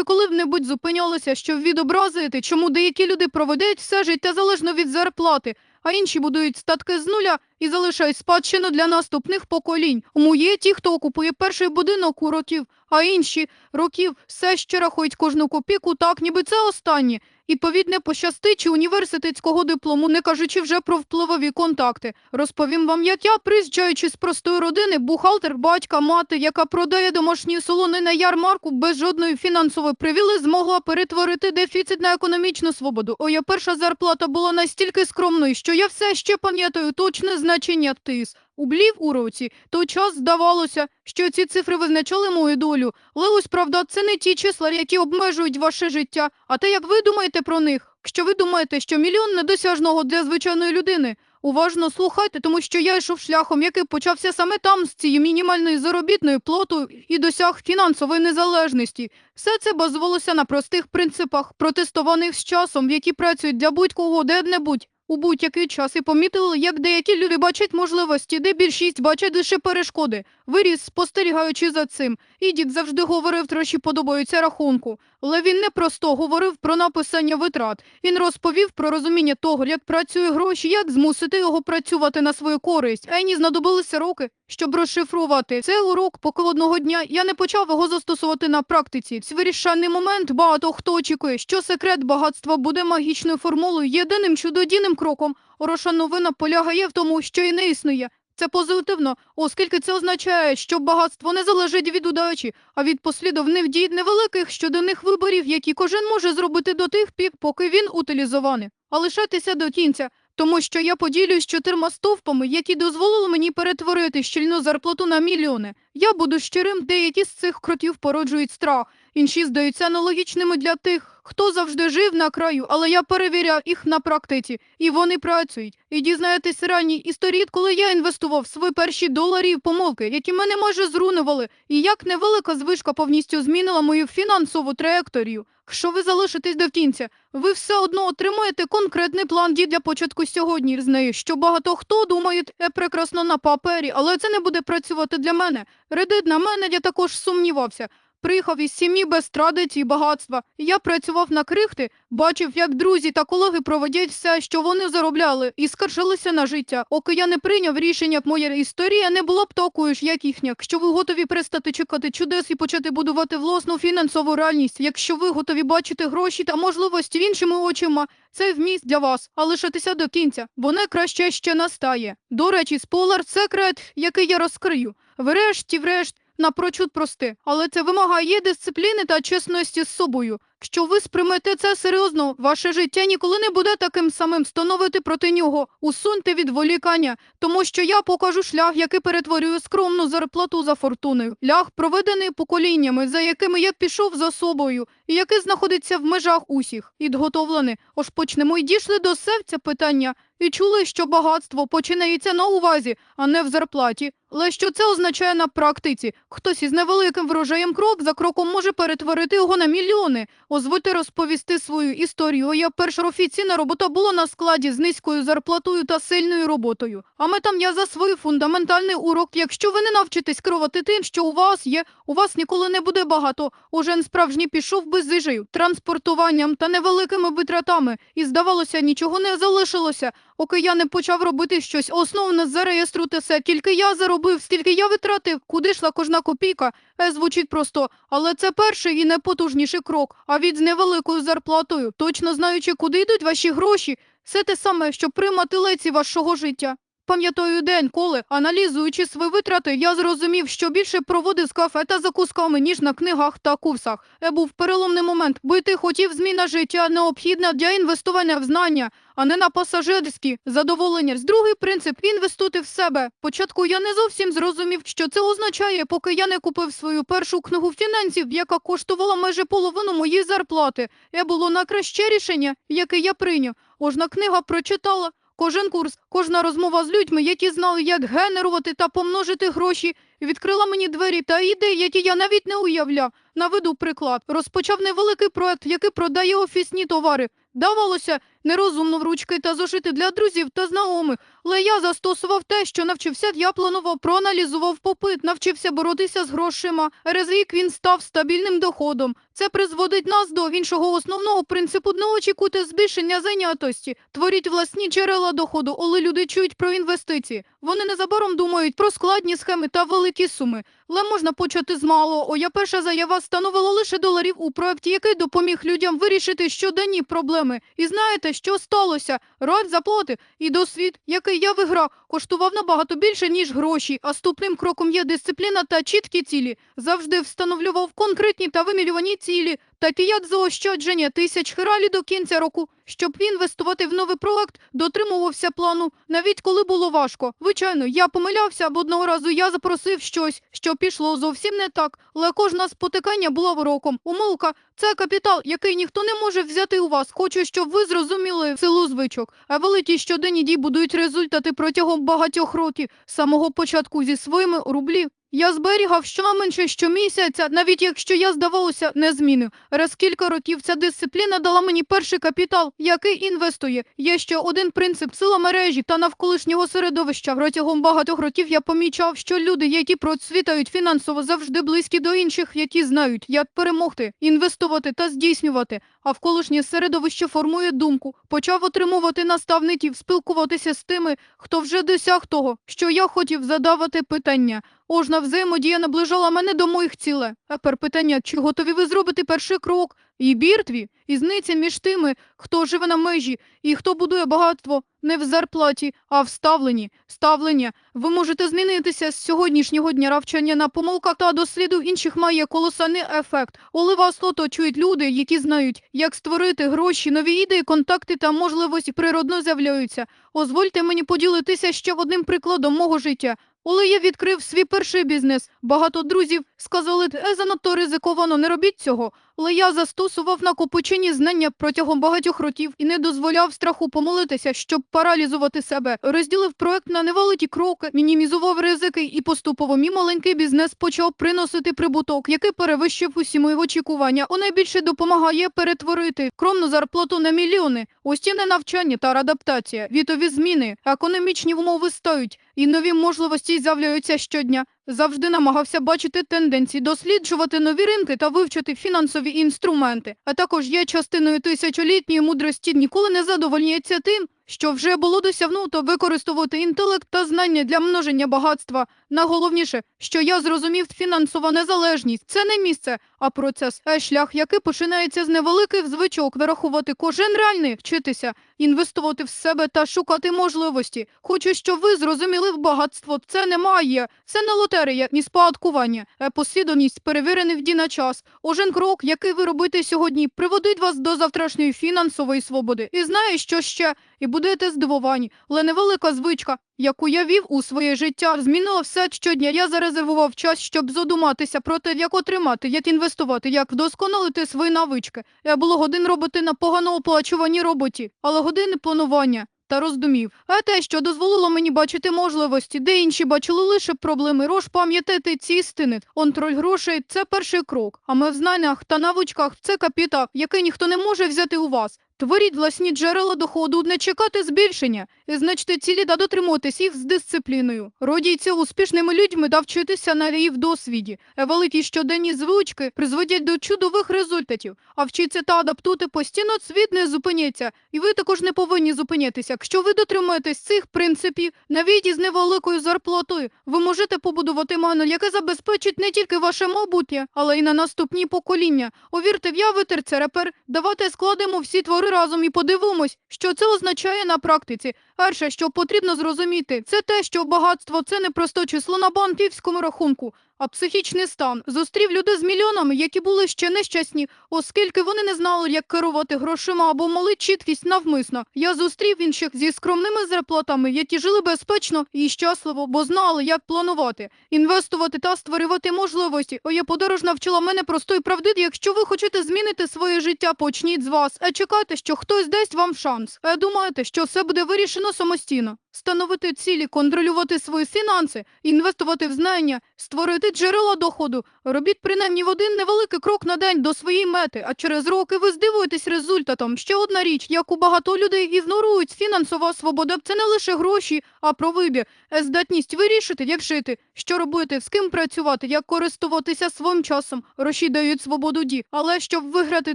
Ви коли-небудь зупинялися, щоб відобразити, чому деякі люди проводять все життя залежно від зарплати, а інші будують статки з нуля і залишають спадщину для наступних поколінь. Тому є ті, хто окупує перший будинок у років, а інші років все ще рахують кожну копіку, так, ніби це останнє. Відповідне пощастить чи університетського диплому, не кажучи вже про впливові контакти. Розповім вам, як я, приїжджаючи з простої родини, бухгалтер, батька, мати, яка продає домашні солони на ярмарку без жодної фінансової привіли, змогла перетворити дефіцит на економічну свободу. Моя перша зарплата була настільки скромною, що я все ще пам'ятаю точне значення тис. У блів у році той час здавалося, що ці цифри визначали мою долю. Але правда, це не ті числа, які обмежують ваше життя, а те, як ви думаєте про них. Якщо ви думаєте, що мільйон недосяжного для звичайної людини, уважно слухайте, тому що я йшов шляхом, який почався саме там з цією мінімальною заробітною плотою і досяг фінансової незалежності. Все це базувалося на простих принципах, протестованих з часом, які працюють для будь-кого де-небудь. У будь-який час і помітили, як деякі люди бачать можливості, де більшість бачать лише перешкоди. Виріс, спостерігаючи за цим. І дід завжди говорив, трохи подобаються рахунку. Але він не просто говорив про написання витрат. Він розповів про розуміння того, як працює гроші, як змусити його працювати на свою користь. Ені знадобилися роки, щоб розшифрувати цей урок, поки одного дня я не почав його застосувати на практиці. Це вирішальний момент. Багато хто очікує, що секрет багатства буде магічною формулою, єдиним чудодійним кроком. Хороша новина полягає в тому, що і не існує. Це позитивно, оскільки це означає, що багатство не залежить від удачі, а від послідовних дій невеликих щоденних виборів, які кожен може зробити до тих пір, поки він утилізований. А лишатися до кінця, тому що я поділюсь чотирма стовпами, які дозволили мені перетворити щільну зарплату на мільйони. Я буду щирим, деякі з цих кроків породжують страх, інші здаються аналогічними для тих, хто завжди жив на краю, але я перевіряв їх на практиці, і вони працюють. І дізнаєтесь ранні історії, коли я інвестував свої перші доларі і помилки, які мене майже зруйнували, і як невелика звичка повністю змінила мою фінансову траєкторію. Якщо ви залишитесь до кінця, ви все одно отримаєте конкретний план дій для початку сьогодні. Знаю, що багато хто думає е, прекрасно на папері, але це не буде працювати для мене. Редит на мене я також сумнівався. Приїхав із сім'ї без традицій, багатства. Я працював на крихти, бачив, як друзі та колеги проводять все, що вони заробляли, і скаржилися на життя. Оки я не прийняв рішення, моя історія не була б такою ж, як їхня. Якщо ви готові перестати чекати чудес і почати будувати власну фінансову реальність, якщо ви готові бачити гроші та можливості іншими очима, це вміст для вас, а лишитися до кінця, бо найкраще ще настає. До речі, спойлер – секрет, який я розкрию. Врешті-врешт, напрочуд просте, але це вимагає дисципліни та чесності з собою. Якщо ви сприймете це серйозно, ваше життя ніколи не буде таким самим становити проти нього. Усуньте відволікання, тому що я покажу шлях, який перетворює скромну зарплату за фортуною. лях, проведений поколіннями, за якими я пішов за собою, який знаходиться в межах усіх, підготовлений. Ож почнемо й дійшли до серця питання. І чули, що багатство починається на увазі, а не в зарплаті. Але що це означає на практиці? Хтось із невеликим врожаєм крок за кроком може перетворити його на мільйони. Озвольте розповісти свою історію. Я перша офіційна робота була на складі з низькою зарплатою та сильною роботою. А метам я за свій фундаментальний урок. Якщо ви не навчитесь керувати тим, що у вас є, у вас ніколи не буде багато. Ужен справжній пішов без зижею, транспортуванням та невеликими витратами. І здавалося, нічого не залишилося. Поки я не почав робити щось основне зареєструйте все. Тільки я заробив, стільки я витратив, куди йшла кожна копійка. Е, звучить просто, але це перший і найпотужніший крок. А від з невеликою зарплатою, точно знаючи, куди йдуть ваші гроші, це те саме, що приймати леці вашого життя. Пам'ятаю день, коли, аналізуючи свої витрати, я зрозумів, що більше проводив з кафе та закусками, ніж на книгах та курсах. Е, був переломний момент, бо ти хотів зміна життя необхідна для інвестування в знання, а не на пасажирські задоволення. З другий принцип інвестувати в себе. Спочатку я не зовсім зрозумів, що це означає, поки я не купив свою першу книгу фінансів, яка коштувала майже половину моєї зарплати. Це було найкраще рішення, яке я прийняв. Кожна книга прочитала. Кожен курс, кожна розмова з людьми, які знали, як генерувати та помножити гроші, відкрила мені двері та ідеї, які я навіть не уявляв. Наведу приклад. Розпочав невеликий проект, який продає офісні товари. Давалося нерозумно в ручки та зошити для друзів та знайомих. Але я застосував те, що навчився. Я планував, проаналізував попит, навчився боротися з грошима. Через рік він став стабільним доходом. Це призводить нас до іншого основного принципу. Не очікуйте збільшення зайнятості. Творіть власні джерела доходу, але люди чують про інвестиції. Вони незабаром думають про складні схеми та великі суми. Але можна почати з малого. Оя перша заява становила лише доларів у проєкті, який допоміг людям вирішити щоденні проблеми. І знаєте, що сталося? Роль заплати і досвід, який я виграв, коштував набагато більше, ніж гроші. А ступним кроком є дисципліна та чіткі цілі. Завжди встановлював конкретні та вимірювані цілі, такі як заощадження тисяч хиралі до кінця року. Щоб інвестувати в новий проект, дотримувався плану, навіть коли було важко. Звичайно, я помилявся, бо одного разу я запросив щось, що пішло зовсім не так, але кожна спотикання була уроком. Умилка – це капітал, який ніхто не може взяти у вас. Хочу, щоб ви зрозуміли силу звичок. А великі щоденні дії будують результати протягом багатьох років. З самого початку зі своїми рублі. Я зберігав щонайменше щомісяця, навіть якщо я, здавалося, не змінив. Раз кілька років ця дисципліна дала мені перший капітал, який інвестує. Є ще один принцип сила мережі та навколишнього середовища. Протягом багатьох років я помічав, що люди, які процвітають фінансово, завжди близькі до інших, які знають, як перемогти, інвестувати та здійснювати. А вколишнє середовище формує думку. Почав отримувати наставників, спілкуватися з тими, хто вже досяг того, що я хотів задавати питання. Ожна взаємодія наближала мене до моїх цілей. А тепер питання, чи готові ви зробити перший крок? І біртві, різниця між тими, хто живе на межі і хто будує багатство не в зарплаті, а в ставленні. Ставлення. Ви можете змінитися з сьогоднішнього дня навчання на помилках та досліду інших має колосальний ефект. Коли вас оточують люди, які знають, як створити гроші, нові ідеї, контакти та можливості природно з'являються. Дозвольте мені поділитися ще одним прикладом мого життя. Коли я відкрив свій перший бізнес, багато друзів сказали, е, занадто ризиковано, не робіть цього. Але я застосував накопичені знання протягом багатьох років і не дозволяв страху помолитися, щоб паралізувати себе. Розділив проект на невеликі кроки, мінімізував ризики і поступово мій маленький бізнес почав приносити прибуток, який перевищив усі мої очікування. У найбільше допомагає перетворити скромну зарплату на мільйони. Постійне навчання та адаптація, вітові зміни, економічні умови стають, і нові можливості з'являються щодня. Завжди намагався бачити тенденції, досліджувати нові ринки та вивчити фінансові інструменти. А також є частиною тисячолітньої мудрості ніколи не задовольняється тим, що вже було досягнуто використовувати інтелект та знання для множення багатства. Найголовніше, що я зрозумів, фінансова незалежність це не місце, а процес, а шлях, який починається з невеликих звичок, вирахувати кожен реальний, вчитися, інвестувати в себе та шукати можливості. Хочу, щоб ви зрозуміли, багатство це не має, це не лотерея, ні спадкування, а послідовність перевірених дій на час. Кожен крок, який ви робите сьогодні, приводить вас до завтрашньої фінансової свободи. І знаю, що ще, і будете здивовані, але невелика звичка, яку я вів у своє життя, змінила все щодня. Я зарезервував час, щоб задуматися про те, як отримати, як інвестувати, як вдосконалити свої навички. Я було годин робити на погано оплачуваній роботі, але години планування. Та роздумів, а те, що дозволило мені бачити можливості, де інші бачили лише проблеми, рож пам'ятати ці істини. Контроль грошей це перший крок. А ми в знаннях та навичках це капітал, який ніхто не може взяти у вас. Творіть власні джерела доходу, не чекати збільшення, і значити цілі та дотримуватись їх з дисципліною. Родіться успішними людьми та вчитися на її в досвіді. Великі щоденні звички призводять до чудових результатів. А вчиться та адаптувати постійно світ не зупиняться. І ви також не повинні зупинятися. Якщо ви дотримуєтесь цих принципів, навіть із невеликою зарплатою, ви можете побудувати майно, яке забезпечить не тільки ваше майбутнє, але й на наступні покоління. Увірте, в я витер це репер. Давайте складемо всі твори разом і подивимось, що це означає на практиці. Перше, що потрібно зрозуміти, це те, що багатство це не просто число на банківському рахунку, а психічний стан. Зустрів людей з мільйонами, які були ще нещасні, оскільки вони не знали, як керувати грошима або мали чіткість навмисно. Я зустрів інших зі скромними зарплатами, які жили безпечно і щасливо, бо знали, як планувати, інвестувати та створювати можливості. Оє подорож навчила мене простої правди. Якщо ви хочете змінити своє життя, почніть з вас. А чекайте, що хтось дасть вам шанс. А думаєте, що все буде вирішено самостійно. Становити цілі, контролювати свої фінанси, інвестувати в знання, створити джерела доходу. Робіть принаймні в один невеликий крок на день до своєї мети, а через роки ви здивуєтесь результатом. Ще одна річ, яку багато людей ігнорують, фінансова свобода – це не лише гроші, а про вибір, здатність вирішити, як жити, що робити, з ким працювати, як користуватися своїм часом. Гроші дають свободу ді. Але щоб виграти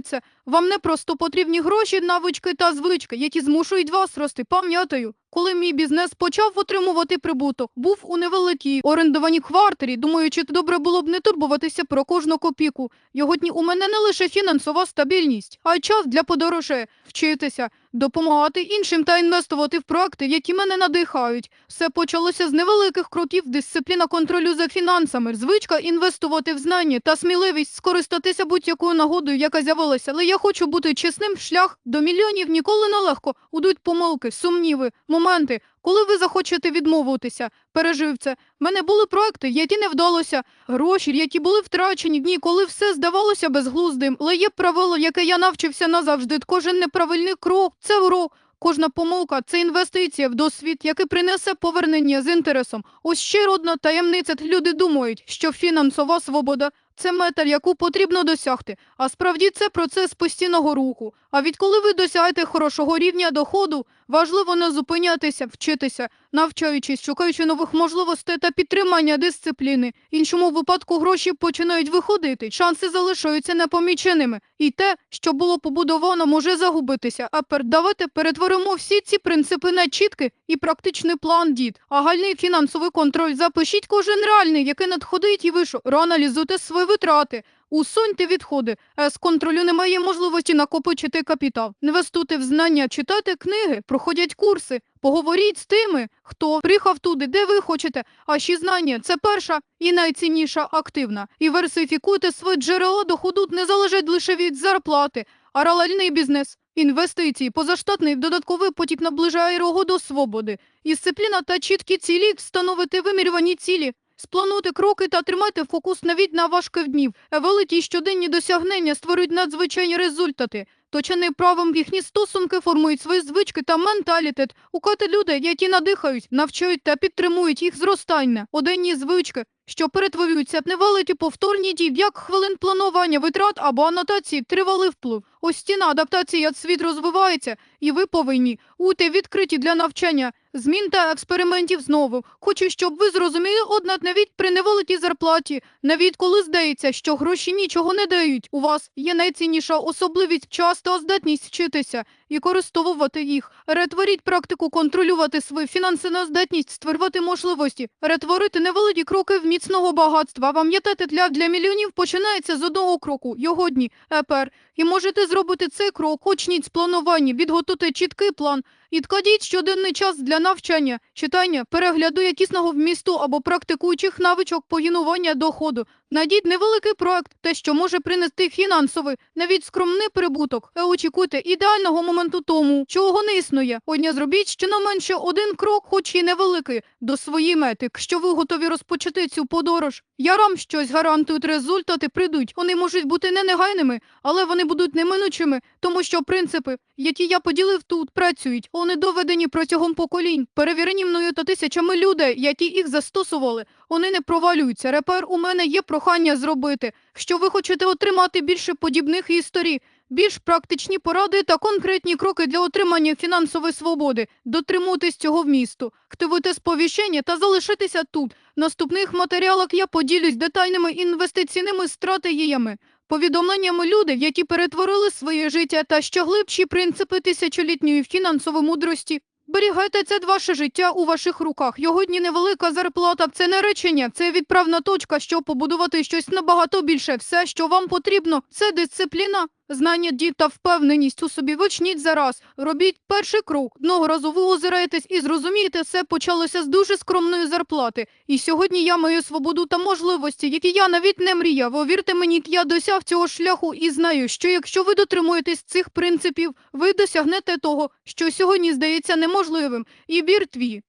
це, вам не просто потрібні гроші, навички та звички, які змушують вас рости. Пам'ятаю, коли мій бізнес почав отримувати прибуток, був у невеликій орендованій квартирі, думаючи, добре було б не турбуватися про кожну копійку. Йогодні у мене не лише фінансова стабільність, а й час для подорожей, вчитися, допомагати іншим та інвестувати в проекти, які мене надихають. Все почалося з невеликих кроків, дисципліна контролю за фінансами, звичка інвестувати в знання та сміливість скористатися будь-якою нагодою, яка з'явилася. Але я хочу бути чесним. Шлях до мільйонів ніколи не легко. Удуть помилки, сумніви, моменти. Коли ви захочете відмовитися, пережив це. В мене були проекти, які не вдалося, гроші, які були втрачені, дні, коли все здавалося безглуздим. Але є правило, яке я навчився назавжди. Кожен неправильний крок це урок. Кожна помилка це інвестиція в досвід, який принесе повернення з інтересом. Ось ще одна таємниця. Люди думають, що фінансова свобода це мета, яку потрібно досягти. А справді це процес постійного руху. А відколи ви досягаєте хорошого рівня доходу, важливо не зупинятися, вчитися, навчаючись, шукаючи нових можливостей та підтримання дисципліни. Іншому випадку гроші починають виходити, шанси залишаються непоміченими. І те, що було побудовано, може загубитися. А пер давайте перетворимо всі ці принципи на чіткий і практичний план дід. Агальний фінансовий контроль. Запишіть кожен реальний, який надходить і вийшов. Проаналізуйте свої витрати. Усуньте відходи. Е, З контролю немає можливості накопичити капітал. Інвестуйте в знання, читайте книги, проходять курси. Поговоріть з тими, хто приїхав туди, де ви хочете. А ще знання це перша і найцінніша активна. І версифікуйте свої джерела доходу не залежать лише від зарплати, а паралельний бізнес. Інвестиції, позаштатний додатковий потік наближає його до свободи. Дисципліна та чіткі цілі встановити вимірювані цілі. Сплануйте кроки та тримайте фокус навіть на важких днів. Великі щоденні досягнення створюють надзвичайні результати. Точеним правом їхні стосунки формують свої звички та менталітет. Укати люди, які надихають, навчають та підтримують їх зростання. Оденні звички, що перетворюються невеликі повторні дії, як хвилин планування витрат або анотації, тривалий вплив. Ось стіна адаптації, як світ розвивається, і ви повинні бути відкриті для навчання, змін та експериментів знову. Хочу, щоб ви зрозуміли, однак навіть при невеликій зарплаті, навіть коли здається, що гроші нічого не дають, у вас є найцінніша особливість час та здатність вчитися і користувати їх. Ретворіть практику контролювати свою фінансову здатність, створювати можливості, ретворити невеликі кроки в міцного багатства. Пам'ятайте, для, для мільйонів починається з одного кроку, його дні, епер. І можете зробити цей крок, почніть з планування, підготуйте чіткий план, і ткадіть щоденний час для навчання, читання, перегляду якісного вмісту або практикуючих навичок поїнування доходу. Найдіть невеликий проект, те, що може принести фінансовий, навіть скромний прибуток. І очікуйте ідеального моменту тому, чого не існує. Одня зробіть щонайменше один крок, хоч і невеликий, до своєї мети. Якщо ви готові розпочати цю подорож, я вам щось гарантують, результати прийдуть. Вони можуть бути не негайними, але вони будуть неминучими, тому що принципи, які я поділив тут, працюють. Вони доведені протягом поколінь, перевірені мною та тисячами людей, які їх застосували. Вони не провалюються. Репер у мене є прохання зробити. Що ви хочете отримати більше подібних історій, більш практичні поради та конкретні кроки для отримання фінансової свободи. Дотримуйтесь цього вмісту, активуйте сповіщення та залишитися тут. В наступних матеріалах я поділюсь детальними інвестиційними стратегіями. Повідомленнями людей, які перетворили своє життя та що глибші принципи тисячолітньої фінансової мудрості. Берігайте це ваше життя у ваших руках. Його дні невелика зарплата це не речення, це відправна точка, щоб побудувати щось набагато більше. Все, що вам потрібно, це дисципліна, знання дій та впевненість у собі. Вичніть зараз. Робіть перший крок. Одного разу ви озираєтесь і зрозумієте, все почалося з дуже скромної зарплати. І сьогодні я маю свободу та можливості, які я навіть не мріяв. Повірте мені, я досяг цього шляху і знаю, що якщо ви дотримуєтесь цих принципів, ви досягнете того, що сьогодні здається неможливим. І бір твій.